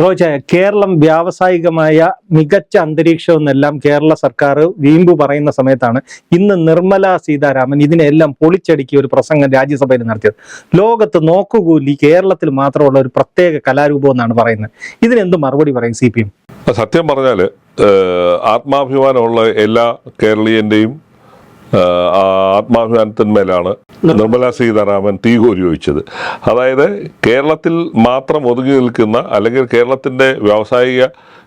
റോജ കേരളം വ്യാവസായികമായ മികച്ച അന്തരീക്ഷം എന്നെല്ലാം കേരള സർക്കാർ വീമ്പു പറയുന്ന സമയത്താണ് ഇന്ന് നിർമ്മല സീതാരാമൻ ഇതിനെല്ലാം പൊളിച്ചടുക്കിയ ഒരു പ്രസംഗം രാജ്യസഭയിൽ നടത്തിയത്. ലോകത്ത് നോക്കുകൂലി കേരളത്തിൽ മാത്രമുള്ള ഒരു പ്രത്യേക കലാരൂപം എന്നാണ് പറയുന്നത്. ഇതിനെന്ത് മറുപടി പറയും സി പി എം? സത്യം പറഞ്ഞാൽ ആത്മാഭിമാനമുള്ള എല്ലാ കേരളീയന്റെയും ആത്മാഭിമാനത്തിന്മേലാണ് നിർമ്മല സീതാരാമൻ തീ കോരി ഒഴിച്ചത്. അതായത് കേരളത്തിൽ മാത്രം ഒതുങ്ങി നിൽക്കുന്ന അല്ലെങ്കിൽ കേരളത്തിന്റെ വ്യാവസായിക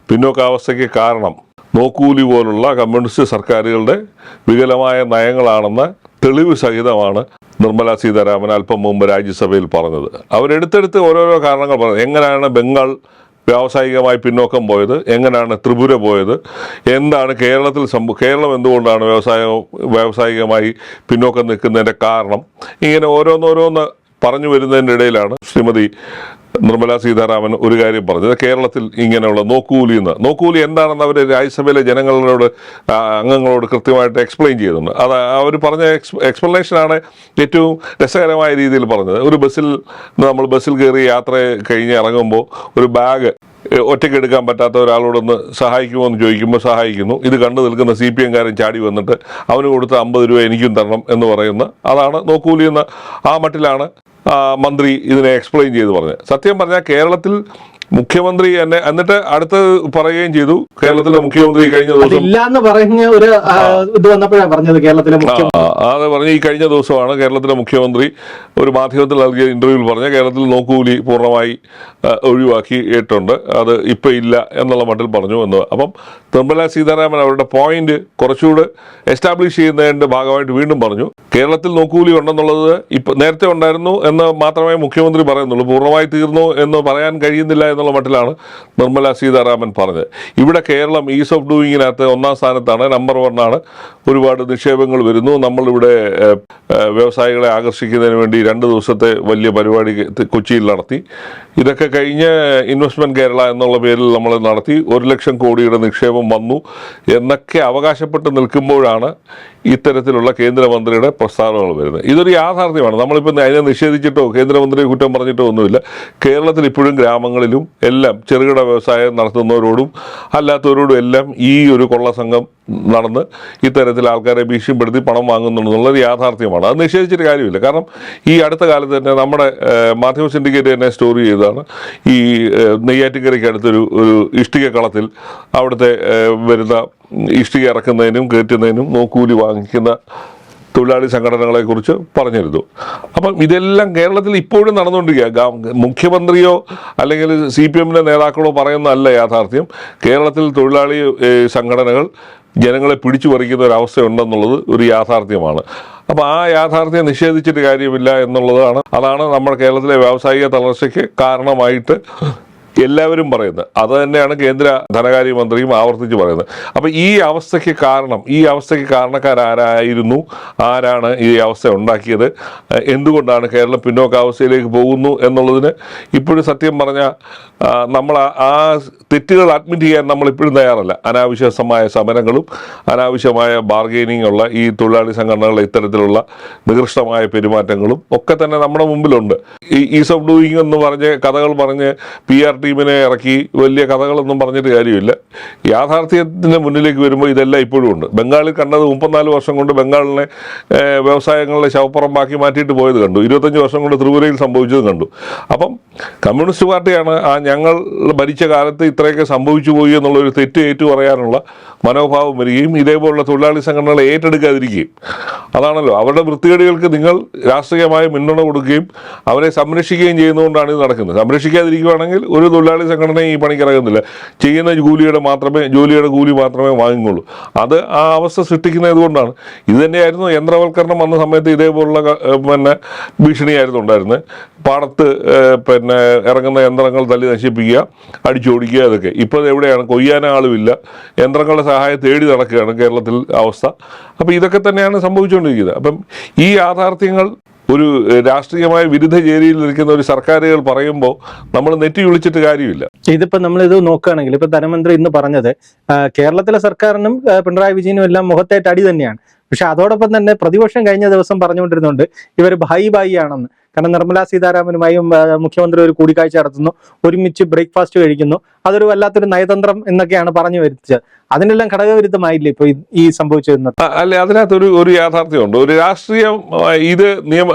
പിന്നോക്കാവസ്ഥയ്ക്ക് കാരണം നോക്കൂലി പോലുള്ള കമ്മ്യൂണിസ്റ്റ് സർക്കാരുകളുടെ വികലമായ നയങ്ങളാണെന്ന് തെളിവ് സഹിതമാണ് നിർമ്മല സീതാരാമൻ അല്പം മുമ്പ് രാജ്യസഭയിൽ പറഞ്ഞത്. അവരെടുത്തെടുത്ത് ഓരോരോ കാരണങ്ങൾ പറഞ്ഞു. എങ്ങനെയാണ് ബംഗാൾ വ്യാവസായികമായി പിന്നോക്കം പോയത് എങ്ങനെയാണ് ത്രിപുര പോയത് എന്താണ് കേരളത്തിൽ സംഭവം കേരളം എന്തുകൊണ്ടാണ് വ്യവസായ വ്യാവസായികമായി പിന്നോക്കം നിൽക്കുന്നതിന്റെ കാരണം ഇങ്ങനെ ഓരോന്നോരോന്ന് പറഞ്ഞു വരുന്നതിന്റെ ഇടയിലാണ് ശ്രീമതി നിർമ്മല സീതാരാമൻ ഒരു കാര്യം പറഞ്ഞു. കേരളത്തിൽ ഇങ്ങനെയുള്ള നോക്കൂലി എന്ന്. നോക്കൂലി എന്താണെന്ന് അവർ രാജ്യസഭയിലെ ജനങ്ങളോട് അംഗങ്ങളോട് കൃത്യമായിട്ട് എക്സ്പ്ലെയിൻ ചെയ്യുന്നുണ്ട്. അത് അവർ പറഞ്ഞ എക്സ് എക്സ്പ്ലനേഷനാണ് ഏറ്റവും രസകരമായ രീതിയിൽ പറഞ്ഞത്. ഒരു ബസ്സിൽ നമ്മൾ ബസ്സിൽ കയറി യാത്ര കഴിഞ്ഞ് ഇറങ്ങുമ്പോൾ ഒരു ബാഗ് ഒറ്റയ്ക്ക് എടുക്കാൻ പറ്റാത്ത ഒരാളോടൊന്ന് സഹായിക്കുമോ എന്ന് ചോദിക്കുമ്പോൾ സഹായിക്കുന്നു. ഇത് കണ്ടു നിൽക്കുന്ന സി പി എംകാരൻ ചാടി വന്നിട്ട് അവന് കൊടുത്ത അമ്പത് രൂപ എനിക്കും തരണം എന്ന് പറയുന്ന അതാണ് നോക്കൂലി എന്ന ആ മട്ടിലാണ് മന്ത്രി ഇതിനെ എക്സ്പ്ലെയിൻ ചെയ്ത് പറഞ്ഞത് സത്യം പറഞ്ഞാൽ കേരളത്തിൽ മുഖ്യമന്ത്രി എന്നെ എന്നിട്ട് അടുത്ത് പറയുകയും ചെയ്തു. കേരളത്തിലെ മുഖ്യമന്ത്രി കഴിഞ്ഞ ദിവസം ഇല്ല എന്ന് പറഞ്ഞ ഒരു ഇത് വന്നപ്പോഴാണ് പറഞ്ഞത് കേരളത്തിലെ അത് പറഞ്ഞ് ഈ കഴിഞ്ഞ ദിവസമാണ് കേരളത്തിലെ മുഖ്യമന്ത്രി ഒരു മാധ്യമത്തിൽ നൽകിയ ഇന്റർവ്യൂവിൽ പറഞ്ഞ കേരളത്തിൽ നോക്കൂലി പൂർണമായി ഒഴിവാക്കിയിട്ടുണ്ട് അത് ഇപ്പൊ ഇല്ല എന്നുള്ള മട്ടിൽ പറഞ്ഞു എന്ന്. അപ്പം നിർമ്മല സീതാരാമൻ അവരുടെ പോയിന്റ് കുറച്ചുകൂടെ എസ്റ്റാബ്ലിഷ് ചെയ്യുന്നതിന്റെ ഭാഗമായിട്ട് വീണ്ടും പറഞ്ഞു. കേരളത്തിൽ നോക്കൂലി ഉണ്ടെന്നുള്ളത് ഇപ്പൊ നേരത്തെ ഉണ്ടായിരുന്നു എന്ന് മാത്രമേ മുഖ്യമന്ത്രി പറയുന്നുള്ളൂ. പൂർണമായി തീർന്നു എന്ന് പറയാൻ കഴിയുന്നില്ല എന്നുള്ള മട്ടിലാണ് നിർമ്മല സീതാരാമൻ പറഞ്ഞത്. ഇവിടെ കേരളം ഈസ് ഓഫ് ഡൂയിങ്ങിനകത്ത് ഒന്നാം സ്ഥാനത്താണ് നമ്പർ വണ്ണാണ് ഒരുപാട് നിക്ഷേപങ്ങൾ വരുന്നു. നമ്മളിവിടെ വ്യവസായികളെ ആകർഷിക്കുന്നതിന് വേണ്ടി രണ്ട് ദിവസത്തെ വലിയ പരിപാടി കൊച്ചിയിൽ നടത്തി. ഇതൊക്കെ കഴിഞ്ഞ് ഇൻവെസ്റ്റ്മെന്റ് കേരള എന്നുള്ള പേരിൽ നമ്മൾ നടത്തി. ഒരു ലക്ഷം കോടിയുടെ നിക്ഷേപം വന്നു. എന്നൊക്കെ അവകാശപ്പെട്ട് നിൽക്കുമ്പോഴാണ് ഇത്തരത്തിലുള്ള കേന്ദ്രമന്ത്രിയുടെ പ്രസ്താവനകൾ വരുന്നത്. ഇതൊരു യാഥാർത്ഥ്യമാണ്. നമ്മളിപ്പോൾ അതിനെ നിഷേധിച്ചിട്ടോ കേന്ദ്രമന്ത്രിയെ കുറ്റം പറഞ്ഞിട്ടോ ഒന്നുമില്ല. കേരളത്തിൽ ഇപ്പോഴും ഗ്രാമങ്ങളിലും എല്ലാം ചെറുകിട വ്യവസായം നടത്തുന്നവരോടും അല്ലാത്തവരോടും എല്ലാം ഈ ഒരു കൊള്ള സംഘം നടന്ന് ഇത്തരത്തിൽ ആൾക്കാരെ ഭീഷണിപ്പെടുത്തി പണം വാങ്ങുന്നുണ്ടെന്നുള്ളത് യാഥാർത്ഥ്യമാണ്. അത് നിഷേധിച്ചിട്ട് കാര്യമില്ല. കാരണം ഈ അടുത്ത കാലത്ത് തന്നെ നമ്മുടെ മാധ്യമ സിൻഡിക്കേറ്റ് തന്നെ സ്റ്റോറി ചെയ്തതാണ്. ഈ നെയ്യാറ്റിക്കരയ്ക്ക് അടുത്തൊരു ഒരു ഇഷ്ടിക കളത്തിൽ അവിടുത്തെ വരുന്ന ഇഷ്ടിക ഇറക്കുന്നതിനും കയറ്റുന്നതിനും നോക്കൂലി വാങ്ങിക്കുന്ന തൊഴിലാളി സംഘടനകളെക്കുറിച്ച് പറഞ്ഞിരുന്നു. അപ്പം ഇതെല്ലാം കേരളത്തിൽ ഇപ്പോഴും നടന്നുകൊണ്ടിരിക്കുക മുഖ്യമന്ത്രിയോ അല്ലെങ്കിൽ സി പി എമ്മിന്റെ നേതാക്കളോ പറയുന്നതല്ല യാഥാർത്ഥ്യം. കേരളത്തിൽ തൊഴിലാളി സംഘടനകൾ ജനങ്ങളെ പിടിച്ചു പറിക്കുന്ന ഒരു അവസ്ഥയുണ്ടെന്നുള്ളത് ഒരു യാഥാർത്ഥ്യമാണ്. അപ്പോൾ ആ യാഥാർത്ഥ്യം നിഷേധിച്ചിട്ട് കാര്യമില്ല എന്നുള്ളതാണ്. അതാണ് നമ്മുടെ കേരളത്തിലെ വ്യാവസായിക തളർച്ചയ്ക്ക് കാരണമായിട്ട് എല്ലാവരും പറയുന്നത്. അത് തന്നെയാണ് കേന്ദ്ര ധനകാര്യമന്ത്രിയും ആവർത്തിച്ച് പറയുന്നത്. അപ്പോൾ ഈ അവസ്ഥയ്ക്ക് കാരണം ഈ അവസ്ഥയ്ക്ക് കാരണക്കാരാരായിരുന്നു? ആരാണ് ഈ അവസ്ഥ ഉണ്ടാക്കിയത്? എന്തുകൊണ്ടാണ് കേരളം പിന്നോക്കാവസ്ഥയിലേക്ക് പോകുന്നു എന്നുള്ളതിന് ഇപ്പോഴും സത്യം പറഞ്ഞാൽ നമ്മൾ ആ തെറ്റുകൾ അഡ്മിറ്റ് ചെയ്യാൻ നമ്മൾ ഇപ്പോഴും തയ്യാറല്ല. അനാവശ്യമായ സമരങ്ങളും അനാവശ്യമായ ബാർഗെയിനിങ് ഉള്ള ഈ തൊഴിലാളി സംഘടനകളുടെ ഇത്തരത്തിലുള്ള നികൃഷ്ടമായ പെരുമാറ്റങ്ങളും ഒക്കെ തന്നെ നമ്മുടെ മുമ്പിലുണ്ട്. ഈ ഈസ് ഓഫ് ഡൂയിങ് എന്ന് പറഞ്ഞ് കഥകൾ പറഞ്ഞ് പി ആർ ടീമിനെ ഇറക്കി വലിയ കഥകളൊന്നും പറഞ്ഞിട്ട് കാര്യമില്ല. യാഥാർത്ഥ്യത്തിന്റെ മുന്നിലേക്ക് വരുമ്പോൾ ഇതെല്ലാം ഇപ്പോഴും ഉണ്ട്. ബംഗാളിൽ കണ്ടത് മുപ്പത്തിനാല് വർഷം കൊണ്ട് ബംഗാളിനെ വ്യവസായങ്ങളുടെ ശവപ്പുറമാക്കി മാറ്റിയിട്ട് പോയത് കണ്ടു. ഇരുപത്തഞ്ച് വർഷം കൊണ്ട് ത്രിപുരയിൽ സംഭവിച്ചത് കണ്ടു. അപ്പം കമ്മ്യൂണിസ്റ്റ് പാർട്ടിയാണ് ആ ഞങ്ങൾ ഭരിച്ച കാലത്ത് ഇത്രയൊക്കെ സംഭവിച്ചു പോയി എന്നുള്ളൊരു തെറ്റ് ഏറ്റു പറയാനുള്ള മനോഭാവം വരികയും ഇതേപോലുള്ള തൊഴിലാളി സംഘടനകളെ ഏറ്റെടുക്കാതിരിക്കുകയും. അതാണല്ലോ അവരുടെ വൃത്തികേടുകൾക്ക് നിങ്ങൾ രാഷ്ട്രീയമായ പിന്തുണ കൊടുക്കുകയും അവരെ സംരക്ഷിക്കുകയും ചെയ്യുന്നതുകൊണ്ടാണ് ഇത് നടക്കുന്നത്. സംരക്ഷിക്കാതിരിക്കുകയാണെങ്കിൽ ഒരു തൊഴിലാളി സംഘടന ഈ പണിക്കിറങ്ങുന്നില്ല ചെയ്യുന്ന കൂലിയുടെ മാത്രമേ ജോലിയുടെ കൂലി മാത്രമേ വാങ്ങുള്ളൂ അത് ആ അവസ്ഥ സൃഷ്ടിക്കുന്നത് കൊണ്ടാണ്. ഇത് തന്നെയായിരുന്നു യന്ത്രവൽക്കരണം വന്ന സമയത്ത് ഇതേപോലുള്ള പിന്നെ ഭീഷണിയായിരുന്നു ഉണ്ടായിരുന്നത്. പാടത്ത് പിന്നെ ഇറങ്ങുന്ന യന്ത്രങ്ങൾ തല്ലി നശിപ്പിക്കുക അടിച്ചോടിക്കുക അതൊക്കെ ഇപ്പോൾ അത് എവിടെയാണ് കൊയ്യാനാളുമില്ല യന്ത്രങ്ങളുടെ സഹായം തേടി നടക്കുകയാണ് കേരളത്തിൽ അവസ്ഥ. അപ്പോൾ ഇതൊക്കെ തന്നെയാണ് സംഭവിച്ചുകൊണ്ടിരിക്കുന്നത്. അപ്പം ഈ യാഥാർത്ഥ്യങ്ങൾ ഒരു രാഷ്ട്രീയമായ വിരുദ്ധ ചേരിയിൽ നിൽക്കുന്ന ഒരു സർക്കാരുകൾ പറയുമ്പോൾ നമ്മൾ നെറ്റി വിളിച്ചിട്ട് കാര്യമില്ല. ഇതിപ്പോ നമ്മൾ ഇത് നോക്കുകയാണെങ്കിൽ ഇപ്പൊ ധനമന്ത്രി ഇന്ന് പറഞ്ഞത് കേരളത്തിലെ സർക്കാരിനും പിണറായി വിജയനും എല്ലാം മുഖത്തേറ്റ് അടി തന്നെയാണ്. പക്ഷെ അതോടൊപ്പം തന്നെ പ്രതിപക്ഷം കഴിഞ്ഞ ദിവസം പറഞ്ഞുകൊണ്ടിരുന്നുണ്ട് ഇവർ ബായി ബായി ആണെന്ന് കാരണം നിർമ്മലാ സീതാരാമനുമായും മുഖ്യമന്ത്രി ഒരു കൂടിക്കാഴ്ച നടത്തുന്നു. ഒരുമിച്ച് ബ്രേക്ക്ഫാസ്റ്റ് കഴിക്കുന്നു. അതൊരു വല്ലാത്തൊരു നയതന്ത്രം എന്നൊക്കെയാണ് പറഞ്ഞു വരുത്തിച്ചത്. അതിനെല്ലാം ഘടകവിരുദ്ധമായില്ലേ ഇപ്പൊ ഈ- സംഭവിച്ചിരുന്നത് അല്ലെ അതിനകത്ത് ഒരു യാഥാർത്ഥ്യമുണ്ട്. ഒരു രാഷ്ട്രീയം ഇത് നിയമ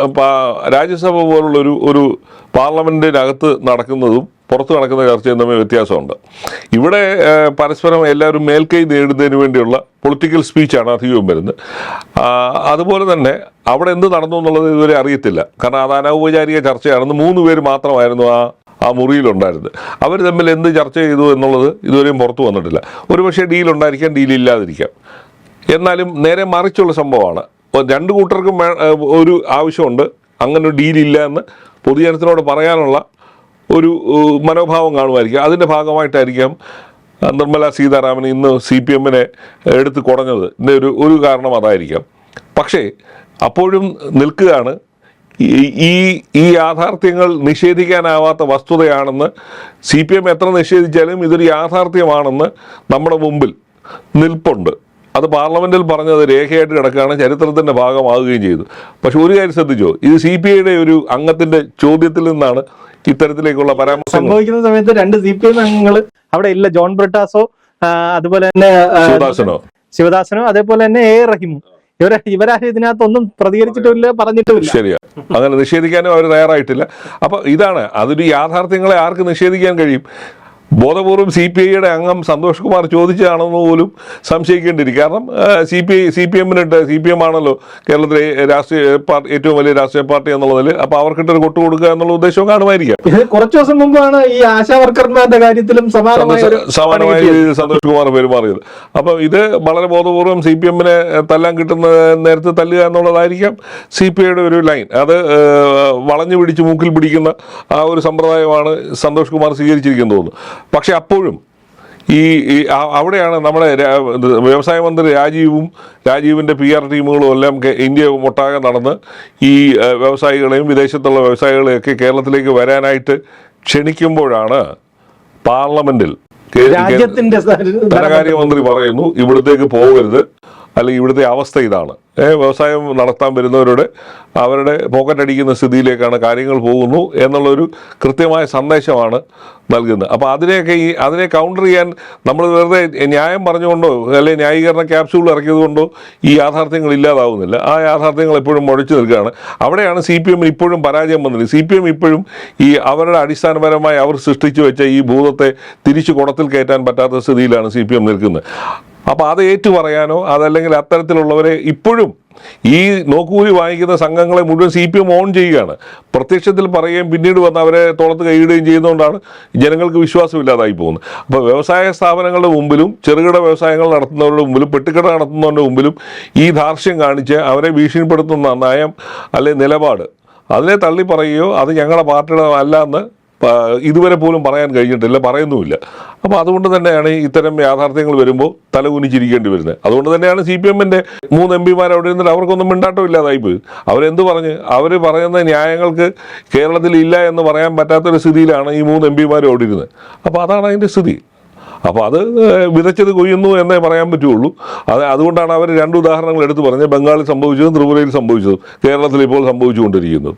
രാജ്യസഭ പോലുള്ള ഒരു ഒരു പാർലമെന്റിനകത്ത് നടക്കുന്നതും പുറത്ത് നടക്കുന്ന ചർച്ചയും തമ്മിൽ വ്യത്യാസമുണ്ട്. ഇവിടെ പരസ്പരം എല്ലാവരും മേൽക്കൈ നേടുന്നതിന് വേണ്ടിയുള്ള പൊളിറ്റിക്കൽ സ്പീച്ചാണ് അധികവും വരുന്നത്. അതുപോലെ തന്നെ അവിടെ എന്ത് നടന്നു എന്നുള്ളത് ഇതുവരെ അറിയത്തില്ല. കാരണം അത് അനൗപചാരിക ചർച്ചയാണെന്ന് മൂന്ന് പേര് മാത്രമായിരുന്നു ആ ആ മുറിയിലുണ്ടായിരുന്നത്. അവർ തമ്മിൽ എന്ത് ചർച്ച ചെയ്തു എന്നുള്ളത് ഇതുവരെയും പുറത്തു വന്നിട്ടില്ല. ഒരുപക്ഷെ ഡീൽ ഇല്ലാതിരിക്കാം. എന്നാലും നേരെ മറിച്ചുള്ള സംഭവമാണ്. രണ്ട് കൂട്ടർക്കും ഒരു ആവശ്യമുണ്ട്. അങ്ങനെ ഒരു ഡീലില്ല എന്ന് പൊതുജനത്തിനോട് പറയാനുള്ള ഒരു മനോഭാവം കാണുമായിരിക്കും. അതിന്റെ ഭാഗമായിട്ടായിരിക്കാം നിർമ്മല സീതാരാമൻ ഇന്ന് സി പി എമ്മിനെ എടുത്ത് കുറഞ്ഞത് ഇതിന്റെ ഒരു ഒരു കാരണം അതായിരിക്കാം. പക്ഷേ അപ്പോഴും നിൽക്കുകയാണ്. ഈ ഈ യാഥാർത്ഥ്യങ്ങൾ നിഷേധിക്കാനാവാത്ത വസ്തുതയാണെന്ന് സി പി എം എത്ര നിഷേധിച്ചാലും ഇതൊരു യാഥാർത്ഥ്യമാണെന്ന് നമ്മുടെ മുമ്പിൽ നിൽപ്പുണ്ട്. അത് പാർലമെന്റിൽ പറഞ്ഞത് രേഖയായിട്ട് കിടക്കുകയാണ് ചരിത്രത്തിന്റെ ഭാഗമാവുകയും ചെയ്തു. പക്ഷെ ഒരു കാര്യം ശ്രദ്ധിച്ചോ? ഇത് സി പി ഐയുടെ ഒരു അംഗത്തിന്റെ ചോദ്യത്തിൽ നിന്നാണ് ഇത്തരത്തിലേക്കുള്ള പരാമർശം സംഭവിക്കുന്ന സമയത്ത് രണ്ട് സി പി എം അംഗങ്ങൾ അവിടെ ഇല്ല. ജോൺ ബ്രിട്ടാസോ അതുപോലെ തന്നെ ശിവദാസനോ? ശിവദാസനോ അതേപോലെ തന്നെ എ. റഹിമും. ഇവരെ ഇവരാരും ഇതിനകത്തൊന്നും പ്രതികരിച്ചിട്ടില്ല പറഞ്ഞിട്ടുമില്ല. ശരിയാ. അങ്ങനെ നിഷേധിക്കാനും അവർ തയ്യാറായിട്ടില്ല. അപ്പൊ ഇതാണ് അതൊരു യാഥാർത്ഥ്യങ്ങളെ ആർക്ക് നിഷേധിക്കാൻ കഴിയും? ബോധപൂർവം സി പി ഐയുടെ അംഗം സന്തോഷ് കുമാർ ചോദിച്ചതാണെന്ന് പോലും സംശയിക്കേണ്ടിയിരിക്കും. കാരണം C P I C P എമ്മിനിട്ട് C P M ആണല്ലോ കേരളത്തിലെ രാഷ്ട്രീയ പാർട്ടി ഏറ്റവും വലിയ രാഷ്ട്രീയ പാർട്ടി എന്നുള്ളതിൽ അപ്പൊ അവർക്കിട്ടൊരു കൊട്ടു കൊടുക്കുക എന്നുള്ള ഉദ്ദേശവും കാണുമായിരിക്കാം. ഇത് കുറച്ചു ദിവസം മുമ്പാണ് ഈ ആശാ വർക്കർമാരുടെ കാര്യത്തിലും സമാനമായ രീതിയിൽ സന്തോഷ് കുമാർ പെരുമാറിയത്. അപ്പം ഇത് വളരെ ബോധപൂർവം സി പി എമ്മിനെ തല്ലാൻ കിട്ടുന്ന നേരത്തെ തല്ലുക എന്നുള്ളതായിരിക്കാം സി പി ഐയുടെ ഒരു ലൈൻ. അത് വളഞ്ഞു പിടിച്ച് മൂക്കിൽ പിടിക്കുന്ന ആ ഒരു സമ്പ്രദായമാണ് സന്തോഷ് കുമാർ സ്വീകരിച്ചിരിക്കുന്നത്. തോന്നുന്നു പക്ഷെ അപ്പോഴും ഈ അവിടെയാണ് നമ്മുടെ വ്യവസായ മന്ത്രി രാജീവും രാജീവിന്റെ പി ആർ ടീമുകളും എല്ലാം ഇന്ത്യ ഒട്ടാകെ നടന്ന് ഈ വ്യവസായികളെയും വിദേശത്തുള്ള വ്യവസായികളെയൊക്കെ കേരളത്തിലേക്ക് വരാനായിട്ട് ക്ഷണിക്കുമ്പോഴാണ് പാർലമെന്റിൽ ധനകാര്യമന്ത്രി പറയുന്നു ഇവിടത്തേക്ക് പോകരുത്. അല്ലെങ്കിൽ ഇവിടുത്തെ അവസ്ഥ ഇതാണ്. വ്യവസായം നടത്താൻ വരുന്നവരുടെ അവരുടെ പോക്കറ്റ് അടിക്കുന്ന സ്ഥിതിയിലേക്കാണ് കാര്യങ്ങൾ പോകുന്നു എന്നുള്ളൊരു കൃത്യമായ സന്ദേശമാണ് നൽകുന്നത്. അപ്പോൾ അതിനെയൊക്കെ ഈ അതിനെ കൗണ്ടർ ചെയ്യാൻ നമ്മൾ വെറുതെ ന്യായം പറഞ്ഞുകൊണ്ടോ അല്ലെങ്കിൽ ന്യായീകരണ ക്യാപ്സ്യൂൾ ഇറക്കിയത് കൊണ്ടോ ഈ യാഥാർത്ഥ്യങ്ങൾ ഇല്ലാതാവുന്നില്ല. ആ യാഥാർത്ഥ്യങ്ങൾ എപ്പോഴും മുഴച്ചു നിൽക്കുകയാണ്. അവിടെയാണ് സി പി എമ്മിന് ഇപ്പോഴും പരാജയം വന്നത്. സി പി എം ഇപ്പോഴും ഈ അവരുടെ അടിസ്ഥാനപരമായി അവർ സൃഷ്ടിച്ചു വെച്ച ഈ ഭൂതത്തെ തിരിച്ചു കുടത്തിൽ കയറ്റാൻ പറ്റാത്ത സ്ഥിതിയിലാണ് സി പി എം നിൽക്കുന്നത്. അപ്പോൾ അത് ഏറ്റു പറയാനോ അതല്ലെങ്കിൽ അത്തരത്തിലുള്ളവരെ ഇപ്പോഴും ഈ നോക്കൂലി വാങ്ങിക്കുന്ന സംഘങ്ങളെ മുഴുവൻ സി പി എം ഓൺ ചെയ്യുകയാണ്. പ്രത്യക്ഷത്തിൽ പറയുകയും പിന്നീട് വന്ന് അവരെ തോളത്ത് കൈയിടുകയും ചെയ്യുന്നതുകൊണ്ടാണ് ജനങ്ങൾക്ക് വിശ്വാസമില്ലാതായി പോകുന്നത്. അപ്പോൾ വ്യവസായ സ്ഥാപനങ്ങളുടെ മുമ്പിലും ചെറുകിട വ്യവസായങ്ങൾ നടത്തുന്നവരുടെ മുമ്പിലും പെട്ടിക്കട നടത്തുന്നവരുടെ മുമ്പിലും ഈ ധാർഷ്യം കാണിച്ച് അവരെ ഭീഷണിപ്പെടുത്തുന്ന നയം അല്ലെ നിലപാട് അതിനെ തള്ളി പറയുകയോ അത് ഞങ്ങളുടെ പാർട്ടിയുടെ അല്ല എന്ന് ഇതുവരെ പോലും പറയാൻ കഴിഞ്ഞിട്ടില്ല പറയുന്നുമില്ല. അപ്പോൾ അതുകൊണ്ട് തന്നെയാണ് ഇത്തരം യാഥാർത്ഥ്യങ്ങൾ വരുമ്പോൾ തലകുനിച്ചിരിക്കേണ്ടി വരുന്നത്. അതുകൊണ്ട് തന്നെയാണ് സി പി എമ്മിന്റെ മൂന്ന് എം പിമാർ അവിടെ ഇരുന്നിട്ട് അവർക്കൊന്നും മിണ്ടാട്ടം ഇല്ലാതായി പോയി. അവരെന്ത് പറഞ്ഞ്? അവർ പറയുന്ന ന്യായങ്ങൾക്ക് കേരളത്തിൽ ഇല്ല എന്ന് പറയാൻ പറ്റാത്തൊരു സ്ഥിതിയിലാണ് ഈ മൂന്ന് എം പിമാരും അവിടെ ഇരുന്നത്. അപ്പോൾ അതാണ് അതിന്റെ സ്ഥിതി. അപ്പോൾ അത് വിതച്ചത് കൊയ്യുന്നു എന്നേ പറയാൻ പറ്റുള്ളൂ. അത് അതുകൊണ്ടാണ് അവർ രണ്ട് ഉദാഹരണങ്ങൾ എടുത്തു പറഞ്ഞത് ബംഗാളിൽ സംഭവിച്ചതും ത്രിപുരയിൽ സംഭവിച്ചതും കേരളത്തിൽ ഇപ്പോൾ സംഭവിച്ചുകൊണ്ടിരിക്കുന്നത്.